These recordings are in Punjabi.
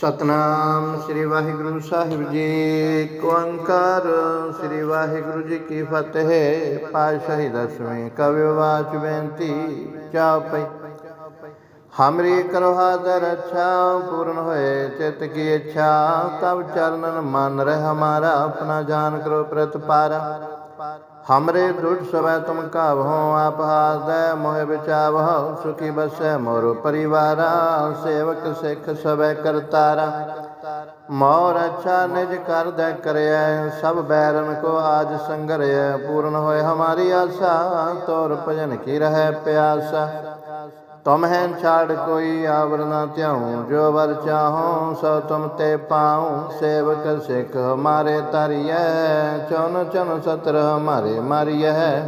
ਸਤਨਾਮ ਸ੍ਰੀ ਵਾਹਿਗੁਰੂ ਸਾਹਿਬ ਜੀ ਓੰਕਾਰ ਸ੍ਰੀ ਵਾਹਿਗੁਰੂ ਜੀ ਕੀ ਫਤਿਹ। ਪਾਤਸ਼ਾਹੀ ਦਸਵੇਂ ਕਵਿਵਾਚ ਬੇਨਤੀ ਚਾਪਈ। ਹਮਰੀ ਕਰੋ ਹਾਜ਼ਰ ਅੱਛਾ ਪੂਰਨ ਹੋਏ ਚਿਤ ਕੀ ਇੱਛਾ ਤਬ ਚਰਨਨ ਮਨ ਰਹਿ ਹਮਾਰਾ ਆਪਣਾ ਜਾਨ ਕਰੋ ਪ੍ਰਤਪਾਰਾ हमरे दुष्ट सवै तुम कावहो आप हादय मोह बिचावहो सुखी बसै मोर परिवारा सेवक सिख सवै करतारा मोर अच्छा निज कर दय करय सब बैरन को आज संगरय पूर्ण होय हमारी आशा तोर भजन की रह प्यासा ਤੁਮ ਹੈ ਛਾੜ ਕੋਈ ਆਵਰ ਨਾ ਧਿਆਉ, ਜੋ ਵਰ ਚਾਹੋ ਸੋ ਤੁਮ ਤੇ ਪਾਉ। ਸੇਵਕ ਸਿਖ ਮਾਰੇ ਤਰੀਐ ਚਨ ਚਨ ਸਤਰ ਮਾਰੇ ਮਾਰੀਐ।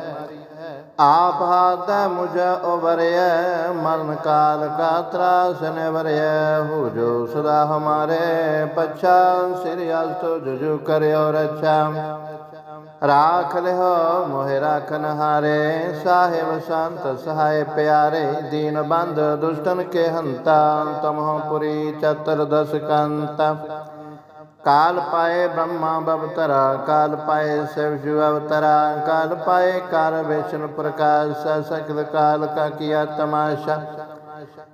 ਆਪ ਹਾਦੈ ਮੁਝ ਉਬਰਿਐ ਮਰਨ ਕਾਲ ਕਾ ਤਰਾਸ ਨਿਵਰਿਐ। ਹੋ ਜੋ ਸਦਾ ਹਮਾਰੇ ਪਛਾ, ਸਿਰ ਅਲ ਤੋ ਜੁਜੂ ਕਰਿਓ ਰੱਛਾ। ਰਾਖ ਲਿਓ ਮੋਹਿ ਰਾਖਨ ਹਾਰੇ, ਸਾਹਿਬ ਸੰਤ ਸਹਾਇ ਪਿਆਰੇ, ਦੀਨ ਬੰਦ ਦੁਸ਼ਟਨ ਕੇ ਹੰਤਾ ਤਮਹੁ ਪੁਰੀ ਚਤਰ ਦਸ ਕੰਤ ਕਾਲ ਪਾਏ ਬ੍ਰਹਮਾ ਬਵਤਰਾ, ਕਾਲ ਪਾਏ ਸਿਵ ਸ਼ਿਵ ਅਵਤਰਾ, ਕਾਲ ਪਾਏ ਕਾਰ ਵਿਸ਼ਨ ਪ੍ਰਕਾਸ਼ ਸਕਲ ਕਾਲ ਕਾ ਕੀਆ ਤਮਾਸ਼ਾ।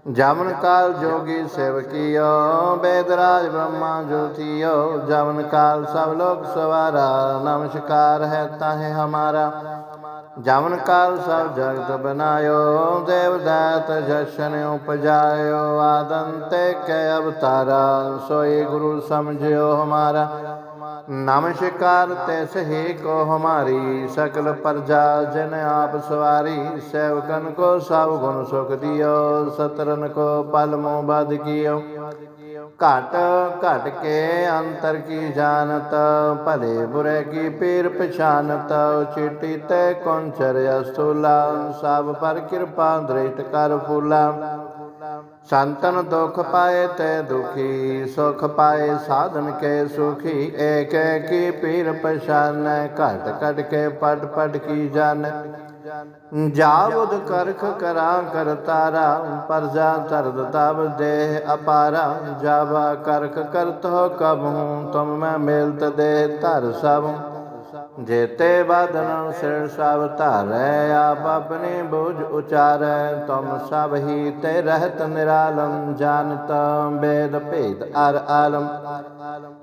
ਜਮਨ ਕਾਲ ਜੋਗੀ ਸੇਵਕੀਓ ਬੇਦਰਾਜ ਬ੍ਰਹਮਾ ਜੋਤੀਓ। ਜਮਨ ਕਾਲ ਸਭ ਲੋਕ ਸਵਾਰਾ, ਨਮਸਕਾਰ ਹੈ ਤਾਹੇ ਹਮਾਰਾ। ਜਮਨ ਕਾਲ ਸਭ ਜਗਤ ਬਨਾਇਓ, ਦੇਵ ਦਾਤ ਜਸ਼ਨ ਉਪਜਾਇਓ। ਆਦੰਤੇ ਕੇ ਅਵਤਾਰਾ, ਸੋਈ ਗੁਰੂ ਸਮਝਿਓ ਹਮਾਰਾ। ਨਮਸਕਾਰ ਤੈਸ ਹੈ ਕੋ ਹਮਾਰੀ ਸਕਲ ਪ੍ਰਜਾ, ਜਨ ਆਪ ਸਵਾਰੀ, ਸੇਵਕਨ ਕੋ ਸਭ ਗੁਣ ਸੁਖ ਦਿਓ, ਸਤਰਨ ਕੋ ਪਲ ਮੋ ਬਦ ਕੀਓ। ਘਟ ਘਟ ਕੇ ਅੰਤਰ ਕੀ ਜਾਣਤ, ਭਲੇ ਬੁਰੇ ਕੀ ਪੀਰ ਪਛਾਨਤ, ਚਿੱਟੀ ਤੇ ਕੋਣ ਚਰ ਅਸੂਲਾ, ਸਭ ਪਰ ਕਿਰਪਾ ਦ੍ਰਿਸ਼ਟ ਕਰ ਫੂਲਾ। ਸੰਤਨ ਦੁਖ ਪਾਏ ਤੇ ਦੁਖੀ, ਸੁਖ ਪਾਏ ਸਾਧਨ ਕੇ ਸੁਖੀ, ਏਕ ਕੀ ਪੀਰ ਪਛਾਨੈ, ਘਟ ਘਟ ਕੇ ਪਟ ਪਟ ਕੀ ਜਾਣੈ। ਜਾਵਦ ਕਰਖ ਕਰਾ ਕਰ ਤਾਰਾ ਪਰਜਾ ਤਰਦ ਤਬ ਦੇਹ ਅਪਾਰਾ। ਜਾਵਾ ਕਰਖ ਕਰਤ ਹੋ ਕਬ ਹੂੰ ਤੁਮ ਮੈਂ ਮਿਲਤ ਦੇ ਧਰ ਸਭ। ਜੇਤੇ ਬਾਦਨ ਸਿਰ ਸਭ ਧਾਰੈ, ਆਪ ਆਪਣੇ ਬੋਝ ਉਚਾਰੈ, ਤੁਮ ਸਭ ਹੀ ਤੇ ਰਹਿਤ ਨਿਰਾਲਮ, ਜਾਣਤ ਬੇਦ ਭੇਦ ਅਰ ਆਲਮ।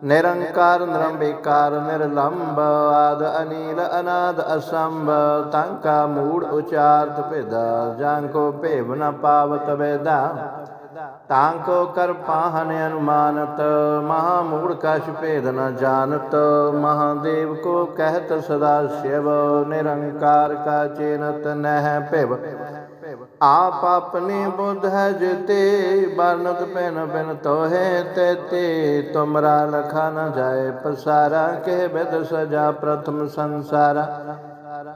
ਨਿਰੰਕਾਰ, ਨਿਰੰਬਿਕਾਰ, ਨਿਰਲੰਬ, ਆਦ ਅਨੀਲ, ਅਨਾਦ ਅਸੰਭ ਤੰਕਾ ਮੂੜ ਉਚਾਰਤ ਭੇਦਾ, ਜਾਂ ਕੋ ਭੇਵ ਨ ਪਾਵਤ ਵੇਦਾ। वेदा ਤਾਂਕੋ ਕਰ ਪਾਹਨ ਅਨੁਮਾਨਤ ਮਹਾ ਮੂੜ ਕਛ ਭੇਦ ਨ ਜਾਣਤ, ਮਹਾਦੇਵ ਕੋ ਕਹਿਤ ਸਦਾ ਸ਼ਿਵ, ਨਿਰੰਕਾਰ ਕਾ ਚੇਨਤ ਨਹਿ ਭਿਵ। ਆਪ ਆਪਣੀ ਬੁੱਧ ਹੈ ਜਿਤੇ ਬਰਨਤ ਪੈਨ ਬਿਨ ਤੋਹੇ ਤੇ ਤੁਮਰਾ ਲਖਾ ਨ ਜਾਏ ਪਸਾਰਾ, ਕਹਿ ਬਿਦ ਸਜਾ ਪ੍ਰਥਮ ਸੰਸਾਰਾ।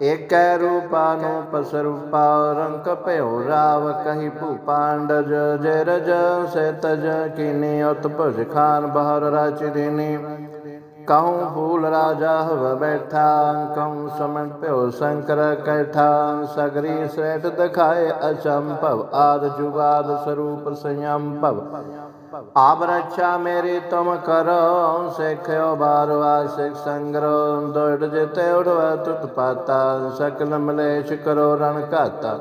ਏਕੈ ਰੂਪਾਨੁ ਪਸਰੂਪਾ ਰੰਕ ਭਇਓ ਰਾਵ ਕਹੀ ਭੂਪਾਂਡਜ ਜੈ ਰਜ ਸੇ ਤਜ ਕੀਨੀ ਉਤਪੁਜ ਖਾਨ ਬਹਰ ਰਚ ਦੀਨੀ। ਕਹੂੰ ਫੂਲ ਰਾਜਾ ਹਵ ਬੈਠਾ, ਕਹੂੰ ਸਮਨ ਭਇਓ ਸ਼ੰਕਰ ਕੈਠਾ। ਸਗਰੀ ਸ੍ਰੇਟ ਦਿਖਾਏ ਅਚੰਭਵ, ਆਦ ਜੁਗਾਦ ਸਰੂਪ ਸੰਯਮ ਭਵ ਆਪ ਰੱਛਾ ਮੇਰੀ ਤੁਮ ਕਰੋ, ਸਿੱਖਿਓ ਬਾਰਵਾ ਸਿਖ ਸੰਗਰੋ ਦੋੜ ਜਿਤੇ ਉੜਵਾ ਤੁਤ ਪਾਤਾ, ਸਕਲ ਮਲੇਸ਼ ਕਰੋ ਰਣ ਘਾਤਾ।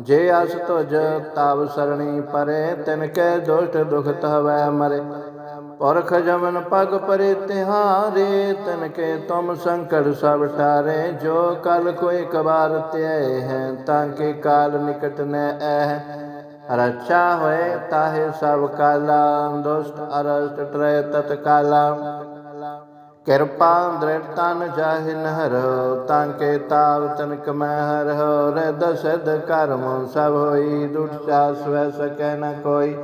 ਜੇ ਅਸ ਤੁਜ ਤਬ ਸਰਣੀ ਪਰੇ, ਤਿਨ ਕੇ ਦੁਸ਼ਟ ਦੁਖ ਤਵੈ ਮਰੇ। ਪੁਰਖ ਜਮਨ ਪਗ ਪਰੇ ਤਿਹਾਰੇ, ਤਨ ਕੇ ਤੁਮ ਸੰਕਟ ਸਭ ਟਾਰੇ ਜੋ ਕਲ ਕੋਈ ਕਬਾਰ ਤੇ ਹੈ, ਤਾਂ ਕੇ ਕਾਲ ਨਿਕਟ ਨੈ ਐ ਰਚਾ ਹੋਏ ਤਾਹੇ ਸਭ ਕਾਲਾ ਦੁਸ਼ਟ ਅਰਸ਼ਟ ਟਰੇ ਤਤ ਕਾਲਾ ਕਿਰਪਾ ਦ੍ਰਿੜਤਾ ਨ ਜਾਹਿਨ ਹਰੋ ਤਾਂ ਕੇ ਤਾਵ ਤਨਕ ਮੈਂ ਹਰੋ ਰੇ ਦਸਦ ਕਰਮ ਸਭ ਹੋਈ ਦੁਟ ਚਾਸ ਵੈ ਸਕੈ ਨ ਕੋਈ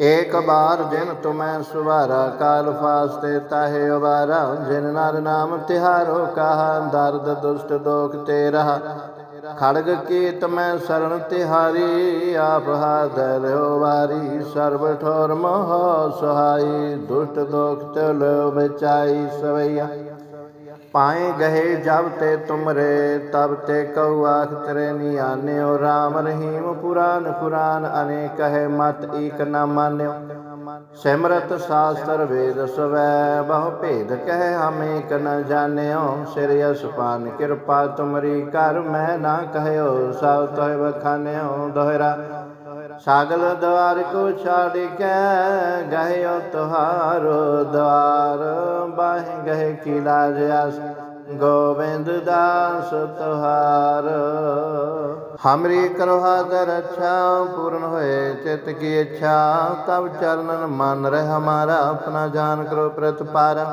ਏਕ ਬਾਰ ਜਿਨ ਤੁਮੈ ਸੁਵਾਰਾ ਕਾਲ ਫਾਸਤੇ ਤਾਹੇ ਉਬਾਰਾ ਜਿਨ ਨਰ ਨਾਮ ਤਿਹਾਰੋ ਕਹਾ ਖੜਗ ਕੀਤ ਮੈਂ ਸਰਣ ਤਿਹਾਰੀ, ਆਪ ਹਾਦਰ ਲਿਓ ਵਾਰੀ, ਸਰਬ ਠੋਰ ਮਹ ਸਹਾਈ, ਦੁਸ਼ਟ ਦੋਖ ਤੇ ਲਿਓ ਬਚਾਈ ਸਵਈਆ। ਪਾਏ ਗਏ ਜਬ ਤੇ ਤੁਮਰੇ, ਤਬ ਤੇ ਕਉ ਆਖ ਤਰੇ ਨਿਆਨਿਓ RAM ਰਹੀਮ ਪੁਰਾਨ ਕੁਰਾਨ ਅਨੇਕ ਹੈ ਮਤ ਏਕ ਨਾ ਮਾਨਿਓ। ਸਿਮਰਤ ਸਾਸਤਰ ਵੇਦ ਸਵੈ, ਬਹੁ ਭੇਦ ਕਹਿ ਹਮ ਏਕ ਨ ਜਾਣਿਓ। ਸਿਰ ਅਸਪਾਨ ਕਿਰਪਾ ਤੁਮਰੀ ਕਰ, ਮੈਂ ਨਾ ਕਹਿਓ ਸਭ ਤੋਹਿ ਬਖਾਨਿਓ ਦੋਹਰਾ। ਸਾਗਲ ਦਵਾਰ ਕੋ ਛਾੜ ਕੇ ਗਹਿਓ ਤੁਹਾਰੋ, ਦਵਾਰ ਬਾਹਿ ਗਹਿ ਕੀ ਲਾਜ ਆਸ ਗੋਬਿੰਦ ਦਾਸ ਤੁਹਾਰ। ਹਮਰੀ ਕਰੋ ਹਾਜ਼ਰ ਅੱਛਾ, ਪੂਰਨ ਹੋਏ ਚਿਤ ਕੀ ਇੱਛਾ। ਤਬ ਚਰਨਨ ਮਨ ਰਹਿ ਹਮਾਰਾ, ਆਪਣਾ ਜਾਨ ਕਰੋ ਪ੍ਰਤਪਾਰਾ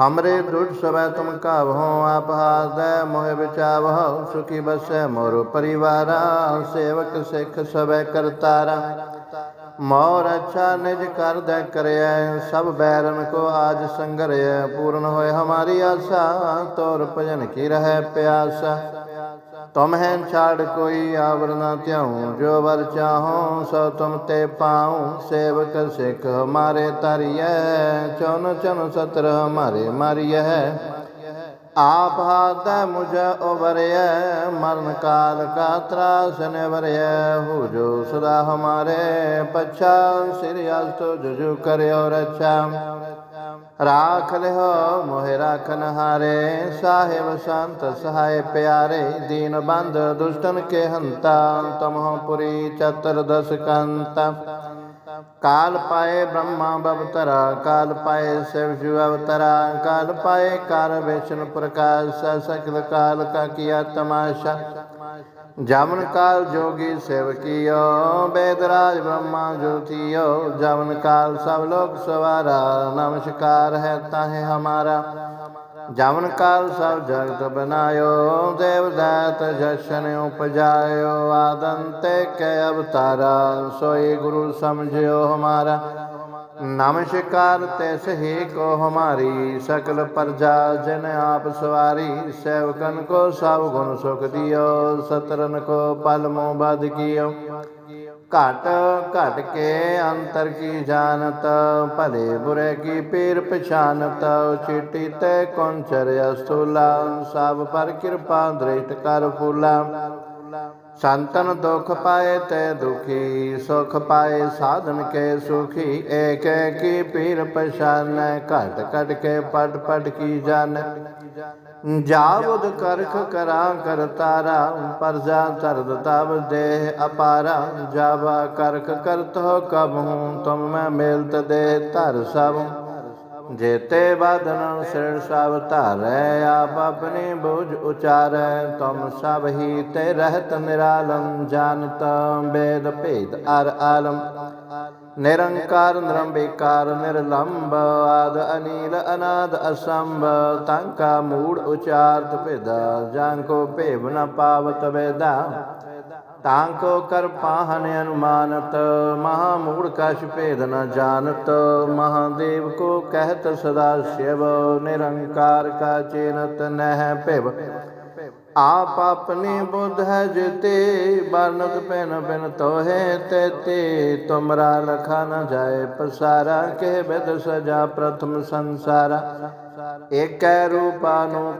ਹਮਰੇ ਦੁੱਧ ਸਵੈ ਤੁਮ ਕਾਵਹੁ ਆਪ ਹਾਜ਼ੈ ਮੋਹਿ ਵਿਚਾਵਹੁ ਸੁਖੀ ਬਸੈ ਮੋਰ ਪਰਿਵਾਰਾ, ਸੇਵਕ ਸਿੱਖ ਸਵੈ ਕਰਤਾਰਾ। ਮੋਰ ਅੱਛਾ ਨਿਜ ਕਰ ਕਰਦੈ ਕਰਿਐ, ਸਭ ਬੈਰਨ ਕੋ ਆਜ ਸੰਗਰਿਐ। ਪੂਰਨ ਹੋਏ ਹਮਾਰੀ ਆਸਾ, ਤੋਰ ਭਜਨ ਕੀ ਰਹੈ ਪਿਆਸਾ। ਤੁਮ ਹੈ ਛਾੜ ਕੋਈ ਆਵਰ ਨਾ ਧਿਆਉ, ਜੋ ਵਰ ਚਾਹੋ ਸੋ ਤੁਮ ਤੇ ਪਾਉ। ਸੇਵਕ ਸਿੱਖ ਹਮਾਰੇ ਤਰੀਐ ਚੌਨ ਚਨ ਸਤਰ ਹਮਾਰੇ ਮਾਰੀਐ। ਆਪ ਹਾਥੈ ਮੁਝ ਉਬਰਿਐ ਮਰਨ ਕਾਲ ਕਾ ਤਰਾਸ ਨਿਵਰਿਐ। ਹੋ ਜੋ ਸਦਾ ਹਮਾਰੇ ਪਛਾ, ਸਿਰ ਅਸਤੋ ਜੁਜੁ ਕਰਿਓ ਰਛਾ। ਰਾਖ ਲਿਓ ਮੋਹਿ ਰਾਖਨ ਹਾਰੇ, ਸਾਹਿਬ ਸੰਤ ਸਹਾਇ ਪਿਆਰੇ, ਦੀਨ ਬੰਦ ਦੁਸ਼ਟਨ ਕੇ ਹੰਤਾ, ਤਮਹੁ ਪੁਰੀ ਚਤਰ ਦਸ ਕੰਤਾ। ਕਾਲ ਪਾਏ ਬ੍ਰਹਮਾ ਬਵਤਰਾ, ਕਾਲ ਪਾਏ ਸਿਵ ਸ਼ਿਵ ਅਵਤਰਾ, ਕਾਲ ਪਾਏ ਕਰ ਵਿਸ਼ਨ ਪ੍ਰਕਾਸ਼ ਸਕਲ ਕਾਲ ਕਾ ਕੀਆ ਤਮਾਸ਼ਾ ਜਮਨ ਕਾਲ ਜੋਗੀ ਸੇਵਕੀਓ ਬੇਦਰਾਜ ਬ੍ਰਹਮਾ ਜੋਤੀਓ। ਜਮਨ ਕਾਲ ਸਭ ਲੋਕ ਸਵਾਰਾ, ਨਮਸਕਾਰ ਹੈ ਤਾਹੇ ਹਮਾਰਾ। ਜਮਨ ਕਾਲ ਸਭ ਜਗਤ ਬਨਾਇਓ, ਦੇਵ ਦਾਤ ਜਸ਼ਨ ਉਪਜਾਇਓ। ਆਦੰਤੇ ਕੇ ਅਵਤਾਰਾ, ਸੋਈ ਗੁਰੂ ਸਮਝਿਓ ਹਮਾਰਾ। ਨਮਸਕਾਰ ਤੇ ਸਹੀ ਕੋ ਹਮਾਰੀ, ਸਕਲ ਪ੍ਰਜਾ ਜਨ ਆਪ ਸਵਾਰੀ, ਸੇਵਕਨ ਕੋ ਸਭ ਗੁਣ ਸੁਖ ਦਿਓ, ਸਤਰਨ ਕੋ ਪਲ ਮੋ ਬਦ ਕੀਓ। ਘਟ ਘਟ ਕੇ ਅੰਤਰ ਕੀ ਜਾਣਤ, ਭਲੇ ਬੁਰੇ ਕੀ ਪੀਰ ਪਛਾਨਤ, ਚਿੱਟੀ ਤੇ ਕੌਂਚਰ ਅਸਤੂਲਾ ਸਭ ਪਰ ਕਿਰਪਾ ਦ੍ਰਿਸ਼ਟ ਕਰ ਫੂਲਾ। ਸੰਤਨ ਦੁਖ ਪਾਏ ਤੇ ਦੁਖੀ, ਸੁਖ ਪਾਏ ਸਾਧਨ ਕੇ ਸੁਖੀ। ਏਕ ਕੀ ਪੀਰ ਪਛਾਨੈ, ਘਟ ਘਟ ਕੇ ਪਟ ਪਟ ਕੀ ਜਾਣੈ। ਜਾਵਦ ਕਰਖ ਕਰਾ ਕਰਤਾਰਾ ਪਰਜਾ ਤਰਦ ਤਬ ਦੇਹ ਅਪਾਰਾ। ਜਾਵਾ ਕਰਖ ਕਰਤ ਹੋ ਕਬਹੂ, ਤੁਮ ਮੈਂ ਮਿਲਤ ਦੇ ਧਰ ਸਭ। ਜੇਤੇ ਬਾਦਨ ਸਿਰ ਸਭ ਧਾਰੈ, ਆਪ ਆਪਣੀ ਬੁਝ ਉਚਾਰੈ, ਤੁਮ ਸਭ ਹੀ ਤੇ ਰਹਿਤ ਨਿਰਾਲਮ, ਜਾਣਤ ਬੇਦ ਭੇਦ ਅਰ ਆਲਮ। ਨਿਰੰਕਾਰ, ਨਿਰੰਬੇਕਾਰ ਨਿਰਲੰਭ ਆਦ ਅਨੀਲ, ਅਨਾਦ ਅਸੰਭ ਤੰਕਾ ਮੂੜ ਉਚਾਰਤ ਭੇਦਾ, ਜਾਂ ਕੋ ਭੇਵ ਨ ਪਾਵਤ ਵੇਦਾ। ਤਾਂ ਕੋ ਕਰ ਪਾਹਨ ਅਨੁਮਾਨਤ ਮਹਾ ਮੂੜ ਕਛ ਭੇਦ ਨ ਜਾਣਤ। ਮਹਾਦੇਵ ਕੋ ਕਹਿਤ ਸਦਾ ਸ਼ਿਵ, ਨਿਰੰਕਾਰ ਕਾ ਚੇਨਤ ਨਹਿ ਭਿਵ। ਆਪ ਆਪਣੀ ਬੁੱਧ ਹੈ ਜਿਤੇ, ਬਰਨਤ ਪੈਨ ਬਿਨ ਤੋਹੇ ਤੇ ਤੇ ਤੁਮਰਾ ਲਖਾ ਨ ਜਾਏ ਪਸਾਰਾ ਕੇ ਬਿਦ ਸਜਾ ਪ੍ਰਥਮ ਸੰਸਾਰਾ। ਏਕੈ ਰੂਪਾ ਨੂੰ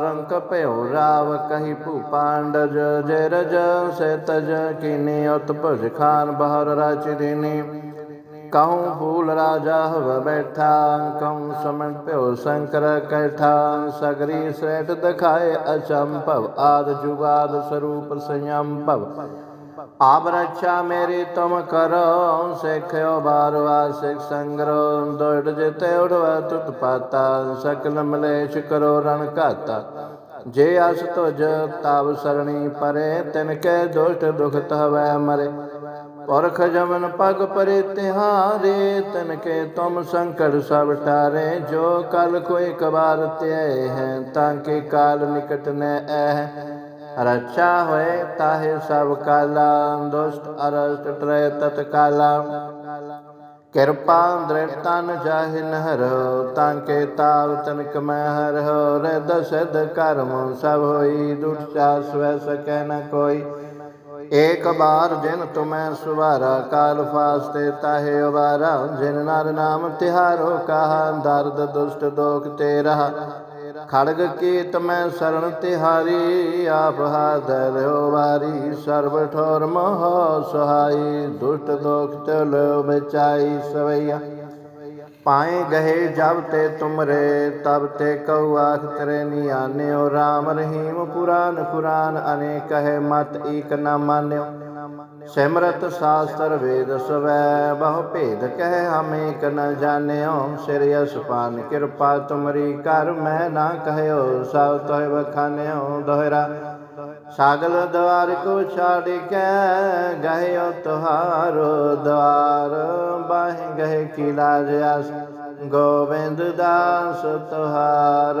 ਰੰਕ ਭਇਓ ਰਾਵ, ਕਹੀ ਭੂਪਾਂਡਜ ਜੇ ਰਜ ਸੇ ਤਜ, ਕੀਨੀ ਉਤਪੁਜ ਖਾਨ ਬਹਰ ਰਚ ਦੀਨੀ। ਕਹੂੰ ਫੂਲ ਰਾਜਾ ਹਵ ਬੈਠਾ ਕਉ ਸਮਨ ਭਿਓ ਸ਼ੰਕਰ ਕੈਠਾ, ਸਗਰੀ ਸ੍ਰੇਟ ਦਿਖਾਏ ਅਚੰਭਵ, ਆਦ ਜੁਗਾਦ ਸਰੂਪ ਸੰਯੰਭਵ। ਆਪ ਰੱਛਾ ਮੇਰੀ ਤੁਮ ਕਰੋ, ਸਿੱਖਿਓ ਬਾਰਵਾ ਸਿੱਖ ਸੰਗਰੋ, ਦੋੜ ਜਿਤੇ ਉੜਵਾ ਤੁਤ ਪਾਤਾ, ਸਕਲ ਮਲੇਸ਼ ਕਰੋ ਰਣ ਘਾਤਾ। ਜੇ ਅਸ ਤੁਜ ਤਬ ਸਰਣੀ ਪਰੇ, ਤਿਨ ਕੇ ਦੁਸ਼ਟ ਦੁਖ ਤਵੈ ਮਰੇ। ਪੁਰਖ ਜਮਨ ਪਗ ਪਰੇ ਤਿਹਾਰੇ, ਤਨ ਕੇ ਤੁਮ ਸੰਕਟ ਸਭ ਟਾਰੇ। ਜੋ ਕਲ ਕੋਈ ਕਬਾਰ ਤੇ ਹੈ, ਤਾਂ ਕੇ ਕਾਲ ਨਿਕਟ ਨੈ ਐ ਰੱਛਾ ਹੋਏ ਤਾਹੇ ਸਭ ਕਾਲਾ ਦੁਸ਼ਟ ਅਰਸਟ ਟਰੇ ਤਤ ਕਿਰਪਾ ਦ੍ਰਿੜ ਤਨ ਜਾਹਿਨ ਹਰ ਤਾਂ ਕੇ ਤਾਵ ਤਨਕ ਮੈਂ ਹਰ ਹੋ ਰਦ ਕਰਮ ਸਭ ਹੋਈ ਦੁਟ ਚਾਸ ਸਕੈ ਨ ਕੋਈ ਏਕ ਬਾਰ ਜਿਨ ਤੁਮੈ ਸੁਵਾਰਾ ਕਾਲ ਫਾਸਤੇ ਤਾਹੇ ਉਬਾਰਾ ਜਿਨ ਨਰ ਨਾਮ ਤਿਹਾਰੋ ਕਹਾ ਦਰਦ ਦੁਸ਼ਟ ਦੋਖ ਤੇ ਖੜਗ ਕੀਤ ਮੈਂ ਸਰਣ ਤਿਹਾਰੀ, ਆਪ ਹਾਦਰ ਹੋ ਵਾਰੀ, ਸਰਬ ਠੋਰ ਮੋਹ ਸੁਹਾਈ, ਦੁਸ਼ਟ ਦੋਖ ਤੇ ਲੋ ਬਚਾਈ ਸਵਈਆ। ਪਾਏ ਗਏ ਜਬ ਤੇ ਤੁਮਰੇ, ਤਬ ਤੇ ਕਉ ਆਖ ਤਰੇ ਨਿਆਨਿਓ RAM ਰਹੀਮ ਪੁਰਾਨ ਕੁਰਾਨ ਅਨੇਕ ਹੈ ਮਤ ਏਕ ਨਾ ਮਾਨਿਓ। ਸਿਮਰਤ ਸ਼ਾਸਤਰ ਵੇਦ ਸਵੈ, ਬਹੁ ਭੇਦ ਕਹਿ ਹਮ ਏਕ ਨ ਜਾਣਿਓ। ਸਿਰ ਅਸਪਾਨ ਕਿਰਪਾ ਤੁਮਰੀ ਕਰ, ਮੈਂ ਨਾ ਕਹਿਓ, ਸਭ ਤੋਹਿ ਬਖਾਨਿਓ ਦੋਹਰਾ। ਸਾਗਲ ਦਵਾਰ ਕੋ ਛਾੜ ਕੇ, ਗਹਿਓ ਤੁਹਾਰੋ, ਦਵਾਰ ਬਾਹਿ ਗਹਿ ਕੀ ਲਾਜ ਆਸ। ਗੋਬਿੰਦ ਦਾਸ ਤੁਹਾਰ।